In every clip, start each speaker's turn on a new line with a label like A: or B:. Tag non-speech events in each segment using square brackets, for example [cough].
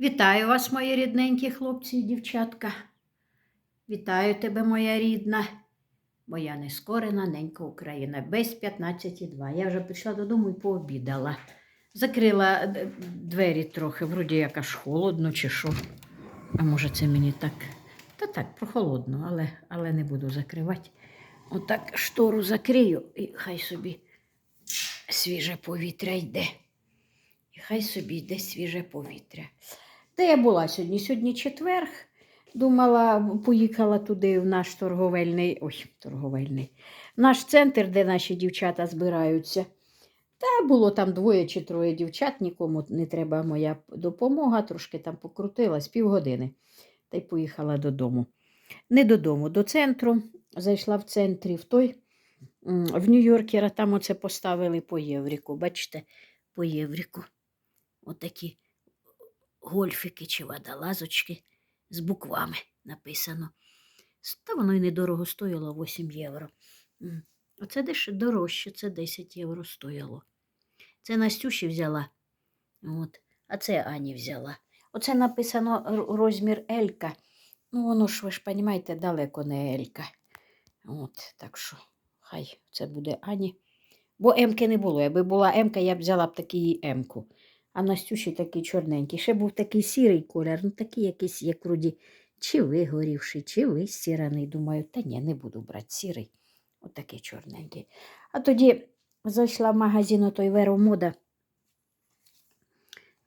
A: Вітаю вас, мої рідненькі хлопці і дівчатка. Вітаю тебе, моя рідна, моя нескорена ненька Україна, без 15,2. Я вже прийшла додому і пообідала. Закрила е, двері трохи, вроді як аж холодно чи що. А може, це мені так. Та так, прохолодно, але, але не буду закривати. Отак штору закрию і хай собі свіже повітря йде. І хай собі йде свіже повітря. Де я була сьогодні? Сьогодні четверг. Думала, поїхала туди в наш торговельний, ой, торговельний, наш центр, де наші дівчата збираються. Та було там двоє чи троє дівчат, нікому не треба моя допомога, трошки там покрутилась півгодини. Та й поїхала додому. Не додому, до центру. Зайшла в центрі в той, в Нью-Йоркера, там оце поставили по євріку. Бачите, по євріку. Отакі гольфики чи водолазочки з буквами написано. Та воно й недорого стоїло 8 євро. Оце деш дорожче, це 10 євро стоїло. Це Настюші взяла. От. А це Ані взяла. Оце написано розмір Елька. Ну, воно ж ви ж розумієте, далеко не Елька. От, так що, хай це буде Ані. Бо Емки не було. Якби була Емка, я б взяла б такий Емку. А Настюші такий чорненький. Ще був такий сірий колір, ну такий якийсь, як вроді, чи вигорівший, чи вистіраний. Думаю, та ні, не буду брати сірий. Отакий чорненький. А тоді зайшла в магазин отой Веро Мода.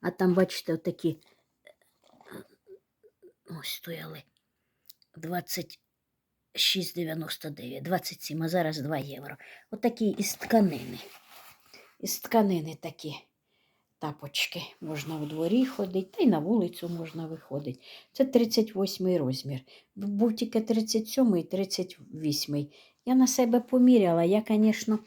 A: А там, бачите, отакі ось стояли 26,99, 27, а зараз 2 євро. Отакі із тканини. Із тканини такі тапочки. Можна в дворі ходити, та й на вулицю можна виходити. Це 38 розмір. Був тільки 37 і 38. Я на себе поміряла. Я, звісно,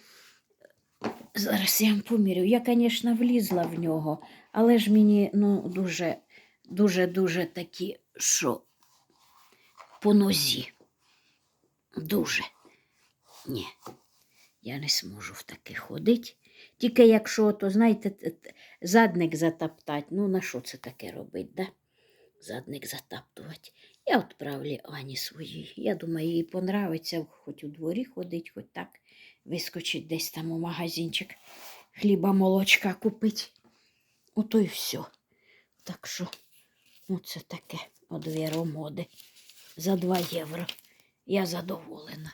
A: зараз я вам помірю. Я, звісно, влізла в нього, але ж мені ну, дуже, дуже, дуже такі, що по нозі. Дуже. Ні, я не зможу в таке ходити. Тільки якщо, то, знаєте, задник затаптати. Ну, на що це таке робить, да? Задник затаптувати. Я відправлю Ані своїй. Я думаю, їй понравиться, хоч у дворі ходить, хоч так вискочить десь там у магазинчик хліба, молочка купить. Ото і все. Так що, оце таке от моди за 2 євро. Я задоволена.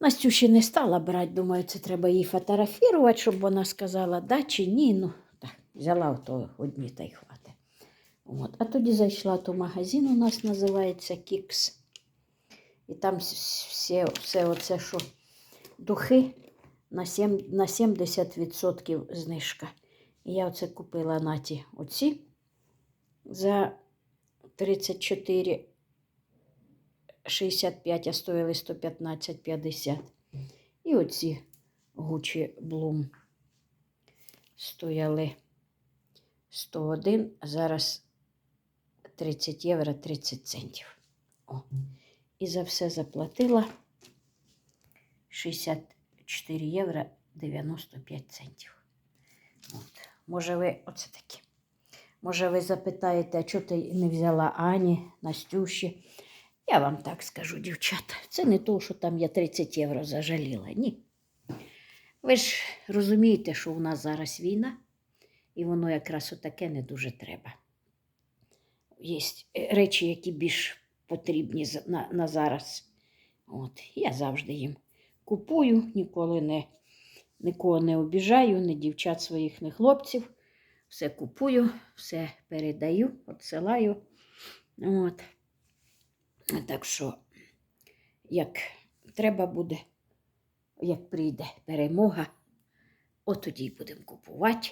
A: Настюші не стала брати, думаю, це треба її фотографувати, щоб вона сказала, да чи ні. Ну, так, взяла ото одні та й хватить. От. А тоді зайшла то магазин, у нас називається Кікс. І там все, все оце, що духи на, 7, на 70% знижка. І я оце купила наті оці за 34 65, а стоїли 115,50. І оці Гучі Блум стояли 101, а зараз 30 євро 30 центів. О. І за все заплатила 64 євро 95 центів. От. Може, ви оце такі. Може, ви запитаєте, а чого ти не взяла Ані, Настюші? Я вам так скажу, дівчата, це не то, що там я 30 євро зажаліла. Ні. Ви ж розумієте, що у нас зараз війна, і воно якраз отаке не дуже треба. Є речі, які більш потрібні на, на зараз. От, я завжди їм купую, ніколи не, нікого не обіжаю, ні дівчат своїх, ні хлопців. Все купую, все передаю, відсилаю. От. Так що, як треба буде, як прийде перемога, от тоді будемо купувати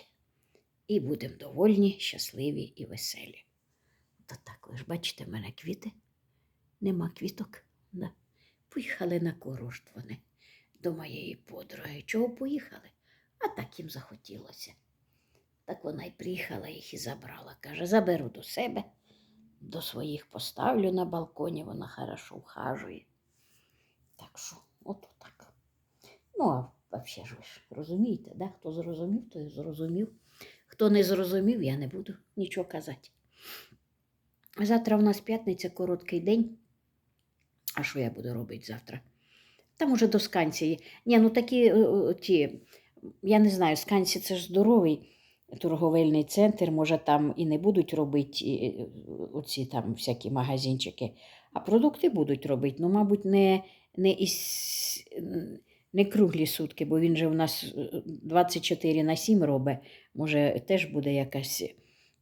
A: і будемо довольні, щасливі і веселі. Та так, ви ж бачите, в мене квіти. Нема квіток. Да. Поїхали на курорт вони до моєї подруги. Чого поїхали? А так їм захотілося. Так вона й приїхала їх і забрала. Каже, заберу до себе до своїх поставлю на балконі, вона хорошо вхажує. Так що, от так. Ну, а взагалі ж ви ж розумієте, да? хто зрозумів, той зрозумів. Хто не зрозумів, я не буду нічого казати. Завтра у нас п'ятниця, короткий день. А що я буду робити завтра? Там уже до сканції. Ні, ну такі е, е, ті, я не знаю, сканці це ж здоровий торговельний центр, може там і не будуть робити е, оці там всякі магазинчики, а продукти будуть робити. Ну, мабуть, не, не, із, не круглі сутки, бо він же у нас е, 24 на 7 робить. Може, теж буде якесь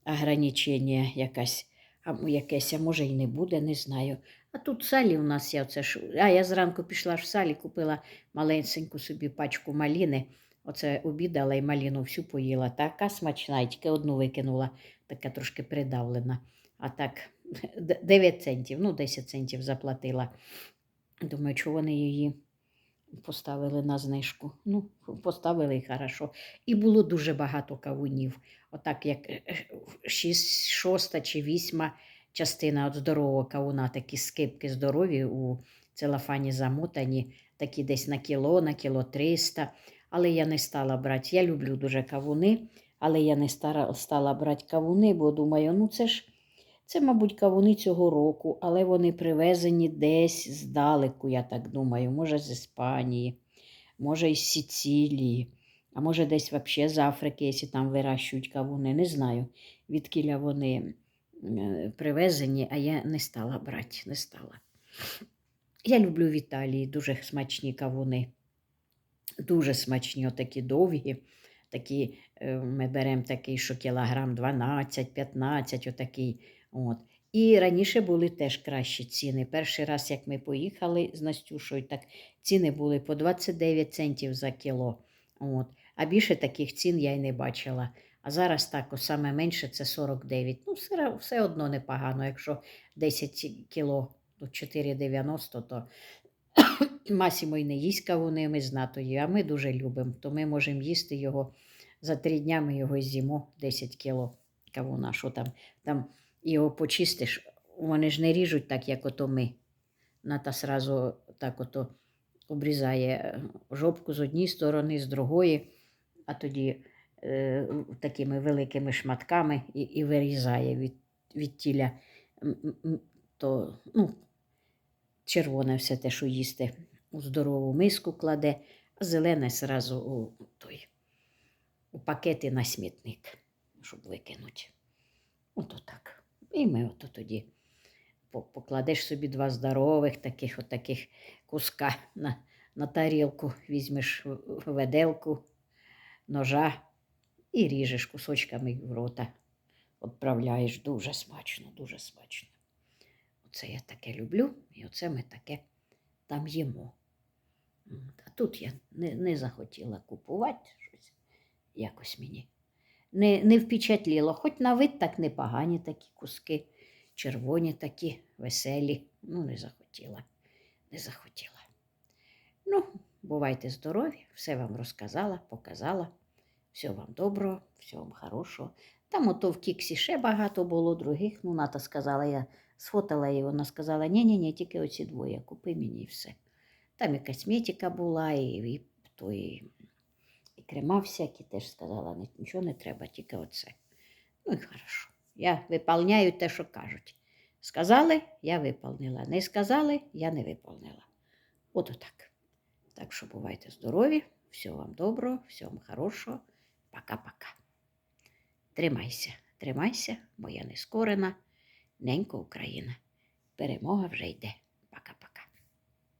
A: ограничення, якась, а, якесь, а може і не буде, не знаю. А тут в салі у нас я оце ж. А я зранку пішла в салі, купила маленьку собі пачку маліни. Оце обідала і маліну всю поїла. Така смачна, і тільки одну викинула, така трошки придавлена. А так, [laughs] 9 центів, ну 10 центів заплатила. Думаю, чого вони її поставили на знижку. Ну, поставили і хорошо. І було дуже багато кавунів. Отак, як е, е, шість, шоста чи вісьма частина от здорового кавуна, такі скипки здорові у целофані замотані, такі десь на кіло, на кіло 300. Але я не стала брати. Я люблю дуже кавуни, але я не стала брати кавуни, бо думаю, ну це ж, це, мабуть, кавуни цього року, але вони привезені десь здалеку, я так думаю, може з Іспанії, може із Сицилії, а може десь взагалі з Африки, якщо там вирощують кавуни. Не знаю, відкіля вони привезені, а я не стала брати, не стала. Я люблю в Італії дуже смачні кавуни. Дуже смачні, отакі довгі. Такі, е, ми беремо такий, що кілограм 12-15, отакий. От. І раніше були теж кращі ціни. Перший раз, як ми поїхали з Настюшою, так ціни були по 29 центів за кіло. От. А більше таких цін я й не бачила. А зараз так, саме менше це 49. Ну, все, все одно непогано. Якщо 10 кіло то 4,90, то Масімо й не їсть кавуни, ми з а ми дуже любимо, то ми можемо їсти його за три дня ми його з'їмо 10 кіло кавуна. Що там, там його почистиш, вони ж не ріжуть так, як ото ми. Ната сразу так ото обрізає е, жопку з однієї сторони, з другої, а тоді е, такими великими шматками і, і вирізає від, від тіля то, ну, червоне все те, що їсти, у здорову миску кладе, а зелене зразу у той у пакети на смітник, щоб викинути. Ото так. І ми ото тоді покладеш собі два здорових таких от куска на, на тарілку, візьмеш веделку, ножа і ріжеш кусочками в рота. Відправляєш дуже смачно, дуже смачно. Оце я таке люблю, і оце ми таке там їмо. А тут я не, не захотіла купувати щось якось мені. Не, не впечатліло, хоч на вид так непогані такі куски, червоні такі, веселі. Ну, не захотіла, не захотіла. Ну, бувайте здорові, все вам розказала, показала. Всього вам доброго, всього вам хорошого. Там ото в Кіксі ще багато було других. Ну, Ната сказала, я сфотала її, вона сказала, ні-ні-ні, тільки оці двоє, купи мені і все. Там і косметика була, і, і, то, і, і крема всякі теж сказала, «Ні- нічого не треба, тільки оце. Ну і хорошо. Я виповняю те, що кажуть. Сказали, я виповнила. Не сказали, я не виповнила. От отак. Так що бувайте здорові, всього вам доброго, всього вам хорошого. Пока-пока. Тримайся, тримайся, моя нескорена, ненька Україна. Перемога вже йде.